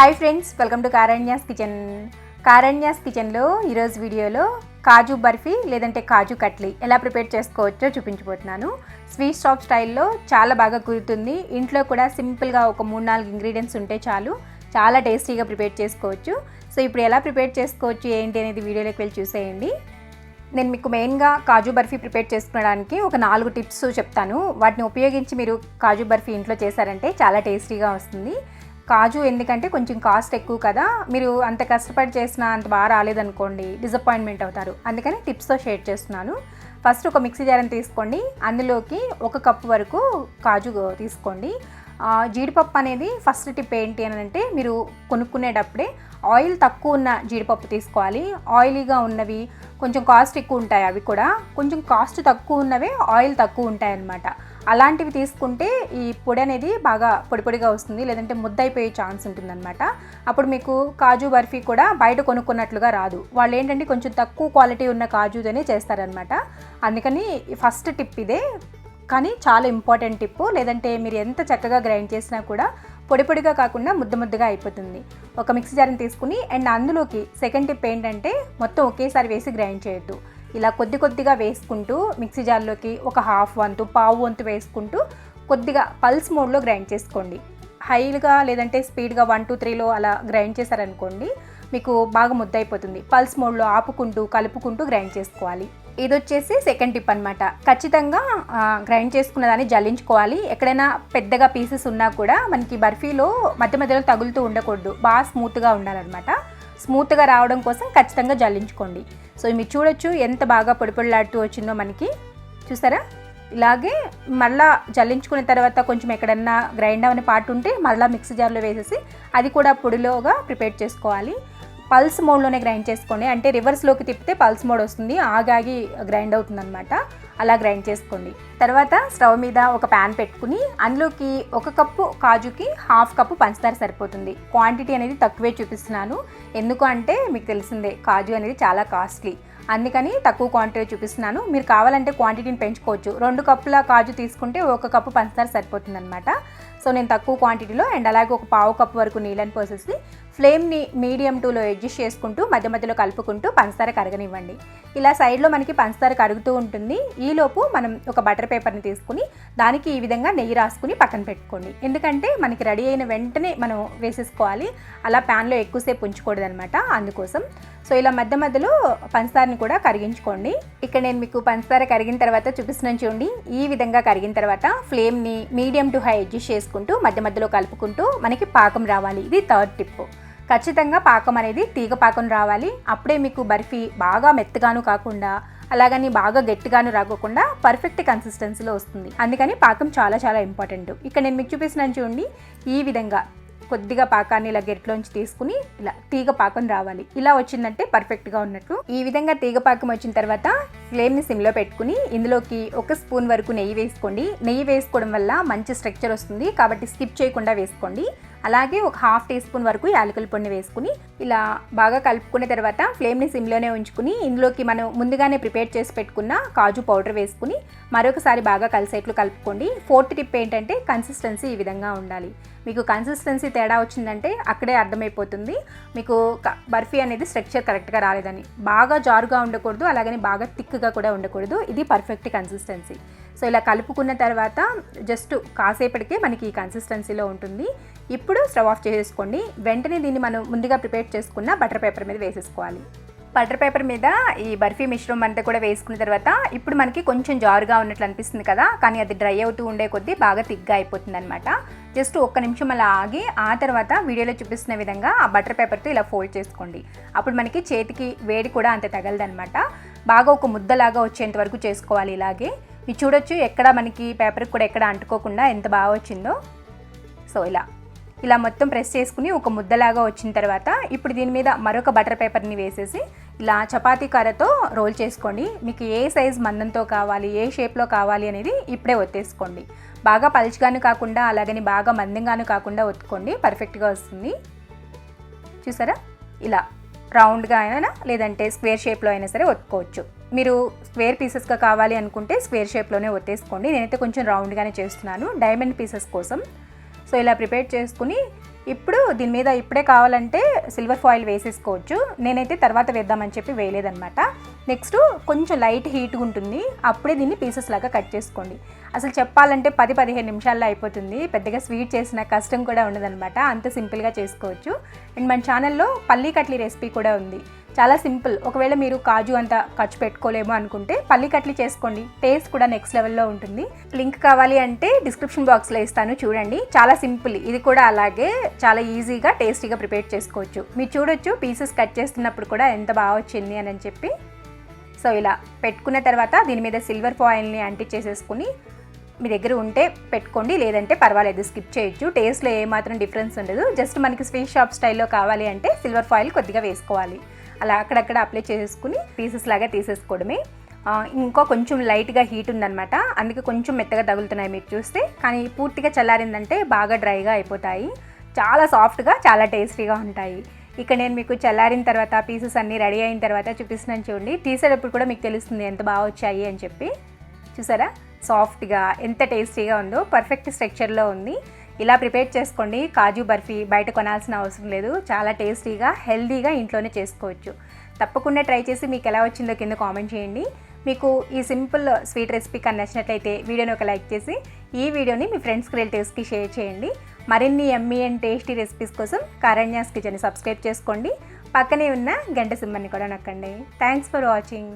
Hi friends welcome to Karanya's kitchen Karanya's కిచెన్లో ఈరోజు వీడియోలో కాజు బర్ఫీ లేదంటే కాజు కట్లీ ఎలా ప్రిపేర్ చేసుకోవచ్చో చూపించబోతున్నాను. స్వీట్ షాప్ స్టైల్లో చాలా బాగా కుదురుతుంది. ఇంట్లో కూడా సింపుల్గా ఒక మూడు నాలుగు ఇంగ్రీడియంట్స్ ఉంటే చాలు. చాలా టేస్టీగా ప్రిపేర్ చేసుకోవచ్చు. సో ఇప్పుడు ఎలా ప్రిపేర్ చేసుకోవచ్చు ఏంటి అనేది వీడియోలోకి వెళ్ళి చూసేయండి. నేను మీకు మెయిన్గా కాజు బర్ఫీ ప్రిపేర్ చేసుకోవడానికి ఒక నాలుగు టిప్స్ చెప్తాను. వాటిని ఉపయోగించి మీరు కాజు బర్ఫీ ఇంట్లో చేశారంటే చాలా టేస్టీగా వస్తుంది. కాజు ఎందుకంటే కొంచెం కాస్ట్ ఎక్కువ కదా. మీరు అంత కష్టపడి చేసినా అంత బాగా రాలేదనుకోండి డిసప్పాయింట్మెంట్ అవుతారు. అందుకని టిప్స్తో షేర్ చేస్తున్నాను. ఫస్ట్ ఒక మిక్సీ జార్ని తీసుకోండి. అందులోకి ఒక కప్పు వరకు కాజు తీసుకోండి. జీడిపప్పు అనేది ఫస్ట్ టిప్ ఏంటి అని అంటే మీరు కొనుక్కునేటప్పుడే ఆయిల్ తక్కువ ఉన్న జీడిపప్పు తీసుకోవాలి. ఆయిలీగా ఉన్నవి కొంచెం కాస్ట్ ఎక్కువ ఉంటాయి అవి కూడా. కొంచెం కాస్ట్ తక్కువ ఉన్నవే ఆయిల్ తక్కువ ఉంటాయి అన్నమాట అలాంటివి తీసుకుంటే ఈ పొడి అనేది బాగా పొడి పొడిగా వస్తుంది లేదంటే ముద్దయిపోయే ఛాన్స్ ఉంటుందన్నమాట. అప్పుడు మీకు కాజు బర్ఫీ కూడా బయట కొనుక్కున్నట్లుగా రాదు. వాళ్ళు ఏంటంటే కొంచెం తక్కువ క్వాలిటీ ఉన్న కాజుతోనే చేస్తారనమాట అందుకని ఫస్ట్ టిప్ ఇదే. కానీ చాలా ఇంపార్టెంట్ టిప్పు లేదంటే మీరు ఎంత చక్కగా గ్రైండ్ చేసినా కూడా పొడి పొడిగా కాకుండా ముద్ద ముద్దగా అయిపోతుంది. ఒక మిక్సీ జార్ని తీసుకుని అండ్ అందులోకి సెకండ్ టిప్ ఏంటంటే మొత్తం ఒకేసారి వేసి గ్రైండ్ చేయొద్దు. ఇలా కొద్ది కొద్దిగా వేసుకుంటూ మిక్సీ జార్లోకి ఒక హాఫ్ వంతు పావు వంతు వేసుకుంటూ కొద్దిగా పల్స్ మోడ్లో గ్రైండ్ చేసుకోండి. హైగా లేదంటే స్పీడ్గా వన్ టూ త్రీలో అలా గ్రైండ్ చేశారనుకోండి మీకు బాగా ముద్ద అయిపోతుంది పల్స్ మోడ్లో ఆపుకుంటూ కలుపుకుంటూ గ్రైండ్ చేసుకోవాలి. ఇది వచ్చేసి సెకండ్ టిప్ అనమాట ఖచ్చితంగా గ్రైండ్ చేసుకున్న దాన్ని జల్లించుకోవాలి. ఎక్కడైనా పెద్దగా పీసెస్ ఉన్నా కూడా మనకి బర్ఫీలో మధ్య మధ్యలో తగులుతూ ఉండకూడదు. బాగా స్మూత్గా ఉండాలన్నమాట. స్మూత్గా రావడం కోసం ఖచ్చితంగా జల్లించుకోండి. సో మీరు చూడొచ్చు ఎంత బాగా పొడిపొడిలాడుతూ వచ్చిందో మనకి. చూసారా? ఇలాగే మళ్ళా జల్లించుకున్న తర్వాత కొంచెం ఎక్కడన్నా గ్రైండ్ అవని పార్ట్ ఉంటే మళ్ళీ మిక్సీ జార్లో వేసేసి అది కూడా పొడిలోగా ప్రిపేర్ చేసుకోవాలి. పల్స్ మోడ్లోనే గ్రైండ్ చేసుకోండి. అంటే రివర్స్లోకి తిప్పితే పల్స్ మోడ్ వస్తుంది. ఆగాగి గ్రైండ్ అవుతుంది అనమాట అలా గ్రైండ్ చేసుకోండి. తర్వాత స్టవ్ మీద ఒక ప్యాన్ పెట్టుకుని అందులోకి ఒక కప్పు కాజుకి హాఫ్ కప్పు పంచదార సరిపోతుంది. క్వాంటిటీ అనేది తక్కువే చూపిస్తున్నాను. ఎందుకు అంటే మీకు తెలిసిందే కాజు అనేది చాలా కాస్ట్లీ. అందుకని తక్కువ క్వాంటిటీ చూపిస్తున్నాను. మీరు కావాలంటే క్వాంటిటీని పెంచుకోవచ్చు. రెండు కప్పుల కాజు తీసుకుంటే ఒక కప్పు పంచదార సరిపోతుందనమాట సో నేను తక్కువ క్వాంటిటీలో అండ్ అలాగే ఒక పావు కప్పు వరకు నీళ్ళని పోసేసి ఫ్లేమ్ని మీడియం టూలో అడ్జస్ట్ చేసుకుంటూ మధ్య మధ్యలో కలుపుకుంటూ పంచదార కరగనివ్వండి. ఇలా సైడ్లో మనకి పంచదార కరుగుతూ ఉంటుంది. ఈలోపు మనం ఒక బటర్ పేపర్ని తీసుకుని దానికి ఈ విధంగా నెయ్యి రాసుకుని పక్కన పెట్టుకోండి. ఎందుకంటే మనకి రెడీ అయిన వెంటనే మనం వేసేసుకోవాలి. అలా ప్యాన్లో ఎక్కువసేపు ఉంచకూడదు అనమాట అందుకోసం. సో ఇలా మధ్య మధ్యలో పంచదారని కూడా కరిగించుకోండి. ఇక్కడ నేను మీకు పంచదార కరిగిన తర్వాత చూపిస్తున్నాను చూడండి. ఈ విధంగా కరిగిన తర్వాత ఫ్లేమ్ని మీడియం టు హై అడ్జస్ట్ చేసుకుంటూ మధ్య మధ్యలో కలుపుకుంటూ మనకి పాకం రావాలి. ఇది థర్డ్ టిప్ ఖచ్చితంగా పాకం అనేది తీగ పాకం రావాలి. అప్పుడే మీకు బర్ఫీ బాగా మెత్తగాను కాకుండా అలాగని బాగా గట్టిగాను రాకోకుండా పర్ఫెక్ట్ కన్సిస్టెన్సీలో వస్తుంది. అందుకని పాకం చాలా చాలా ఇంపార్టెంట్ ఇక్కడ నేను మీకు చూపిస్తున్నాను చూడండి. ఈ విధంగా కొద్దిగా పాకాన్ని ఇలా గెట్లోంచి తీసుకుని ఇలా తీగ పాకం రావాలి. ఇలా వచ్చిందంటే పర్ఫెక్ట్గా ఉన్నట్టు. ఈ విధంగా తీగ పాకం వచ్చిన తర్వాత ఫ్లేమ్ని సిమ్లో పెట్టుకుని ఇందులోకి ఒక స్పూన్ వరకు నెయ్యి వేసుకోండి. నెయ్యి వేసుకోవడం వల్ల మంచి స్ట్రక్చర్ వస్తుంది. కాబట్టి స్కిప్ చేయకుండా వేసుకోండి. అలాగే ఒక హాఫ్ టీ స్పూన్ వరకు యాలకుల పొడిని వేసుకుని ఇలా బాగా కలుపుకున్న తర్వాత ఫ్లేమ్ని సిమ్లోనే ఉంచుకుని ఇందులోకి మనం ముందుగానే ప్రిపేర్ చేసి పెట్టుకున్న కాజు పౌడర్ వేసుకుని మరొకసారి బాగా కలిసేట్లు కలుపుకోండి. ఫోర్త్ టిప్ ఏంటంటే కన్సిస్టెన్సీ ఈ విధంగా ఉండాలి. మీకు కన్సిస్టెన్సీ తేడా వచ్చిందంటే అక్కడే అర్థమైపోతుంది. మీకు బర్ఫీ అనేది స్ట్రక్చర్ కరెక్ట్గా రాలేదని. బాగా జారుగా ఉండకూడదు అలాగని బాగా థిక్గా కూడా ఉండకూడదు. ఇది పర్ఫెక్ట్ కన్సిస్టెన్సీ సో ఇలా కలుపుకున్న తర్వాత జస్ట్ కాసేపటికే మనకి ఈ కన్సిస్టెన్సీలో ఉంటుంది. ఇప్పుడు స్టవ్ ఆఫ్ చేసేసుకోండి. వెంటనే దీన్ని మనం ముందుగా ప్రిపేర్ చేసుకున్న బటర్ పేపర్ మీద వేసేసుకోవాలి. బటర్ పేపర్ మీద ఈ బర్ఫీ మిశ్రమం అంతా కూడా వేసుకున్న తర్వాత ఇప్పుడు మనకి కొంచెం జారుగా ఉన్నట్లు అనిపిస్తుంది కదా కానీ అది డ్రై అవుతూ ఉండే కొద్దీ బాగా తిగ్గా అయిపోతుంది అనమాట జస్ట్ ఒక్క నిమిషం అలా ఆగి ఆ తర్వాత వీడియోలో చూపిస్తున్న విధంగా ఆ బటర్ పేపర్తో ఇలా ఫోల్డ్ చేసుకోండి. అప్పుడు మనకి చేతికి వేడి కూడా అంత తగలదనమాట బాగా ఒక ముద్దలాగా వచ్చేంత వరకు చేసుకోవాలి ఇలాగే. మీరు చూడొచ్చు ఎక్కడ మనకి పేపర్కి కూడా ఎక్కడ అంటుకోకుండా ఎంత బాగా వచ్చిందో. సో ఇలా. ఇలా మొత్తం ప్రెస్ చేసుకుని ఒక ముద్దలాగా వచ్చిన తర్వాత ఇప్పుడు దీని మీద మరొక బటర్ పేపర్ని వేసేసి ఇలా చపాతీ కర్రతో రోల్ చేసుకోండి. మీకు ఏ సైజ్ మందంతో కావాలి ఏ షేప్లో కావాలి అనేది ఇప్పుడే ఒత్తేసుకోండి. బాగా పలుచగాను కాకుండా అలాగని బాగా మందంగాను కాకుండా ఒత్తుకోండి. పర్ఫెక్ట్గా వస్తుంది. చూసారా? ఇలా రౌండ్గా అయినా లేదంటే స్క్వేర్ షేప్లో అయినా సరే ఒత్తుకోవచ్చు. మీరు స్క్వేర్ పీసెస్గా కావాలి అనుకుంటే స్క్వేర్ షేప్లోనే ఒత్తేసుకోండి. నేనైతే కొంచెం రౌండ్గానే చేస్తున్నాను. డైమండ్ పీసెస్ కోసం. సో ఇలా ప్రిపేర్ చేసుకుని ఇప్పుడు దీని మీద ఇప్పుడే కావాలంటే సిల్వర్ ఫాయిల్ వేసేసుకోవచ్చు. నేనైతే తర్వాత వేద్దామని చెప్పి వేయలేదనమాట నెక్స్ట్ కొంచెం లైట్ హీట్గా ఉంటుంది. అప్పుడే దీన్ని పీసెస్ లాగా కట్ చేసుకోండి. అసలు చెప్పాలంటే పది పదిహేను నిమిషాల్లో అయిపోతుంది. పెద్దగా స్వీట్ చేసిన కష్టం కూడా ఉండదన్నమాట. అంత సింపుల్గా చేసుకోవచ్చు. అండ్ మన ఛానల్లో పల్లీ కట్లీ రెసిపీ కూడా ఉంది. చాలా సింపుల్. ఒకవేళ మీరు కాజు అంత ఖర్చు పెట్టుకోలేము అనుకుంటే పల్లి కట్లీ చేసుకోండి. టేస్ట్ కూడా నెక్స్ట్ లెవెల్లో ఉంటుంది. లింక్ కావాలి అంటే డిస్క్రిప్షన్ బాక్స్లో ఇస్తాను. చూడండి. చాలా సింపుల్. ఇది కూడా అలాగే చాలా ఈజీగా టేస్టీగా ప్రిపేర్ చేసుకోవచ్చు. మీరు చూడొచ్చు పీసెస్ కట్ చేస్తున్నప్పుడు కూడా ఎంత బాగా వచ్చింది అని చెప్పి. సో ఇలా పెట్టుకున్న తర్వాత దీని మీద సిల్వర్ ఫాయిల్ని అంటించేసేసుకుని మీ దగ్గర ఉంటే పెట్టుకోండి. లేదంటే పర్వాలేదు స్కిప్ చేయొచ్చు. టేస్ట్లో ఏమాత్రం డిఫరెన్స్ ఉండదు. జస్ట్ మనకి స్వీట్ షాప్ స్టైల్లో కావాలి అంటే సిల్వర్ ఫాయిల్ కొద్దిగా వేసుకోవాలి. అలా అక్కడక్కడ అప్లై చేసుకుని పీసెస్ లాగా తీసేసుకోవడమే. ఇంకా ఇంకో కొంచెం లైట్గా హీట్ ఉందన్నమాట. అందుకే కొంచెం మెత్తగా తగులుతున్నాయి మీరు చూస్తే. కానీ పూర్తిగా చల్లారిందంటే బాగా డ్రైగా అయిపోతాయి. చాలా సాఫ్ట్గా చాలా టేస్టీగా ఉంటాయి. ఇక నేను మీకు చల్లారిన తర్వాత పీసెస్ అన్నీ రెడీ అయిన తర్వాత చూపిస్తున్నాను చూడండి. తీసేటప్పుడు కూడా మీకు తెలుస్తుంది ఎంత బాగా వచ్చాయి అని చెప్పి. చూసారా? సాఫ్ట్గా ఎంత టేస్టీగా ఉందో పర్ఫెక్ట్ స్ట్రక్చర్లో ఉంది. ఇలా ప్రిపేర్ చేసుకోండి. కాజు బర్ఫీ బయట కొనాల్సిన అవసరం లేదు. చాలా టేస్టీగా హెల్దీగా ఇంట్లోనే చేసుకోవచ్చు. తప్పకుండా ట్రై చేసి మీకు ఎలా వచ్చిందో కింద కామెంట్ చేయండి. మీకు ఈ సింపుల్ స్వీట్ రెసిపీ కానీ నచ్చినట్లయితే వీడియోని ఒక లైక్ చేసి ఈ వీడియోని మీ ఫ్రెండ్స్కి రిలేటివ్స్కి షేర్ చేయండి. మరిన్ని ఎమ్మీ అండ్ టేస్టీ రెసిపీస్ కోసం కారణ్యాస్ కిచెన్ సబ్స్క్రైబ్ చేసుకోండి. పక్కనే ఉన్న గంట సింబర్ని కూడా నొక్కండి. Thanks for watching.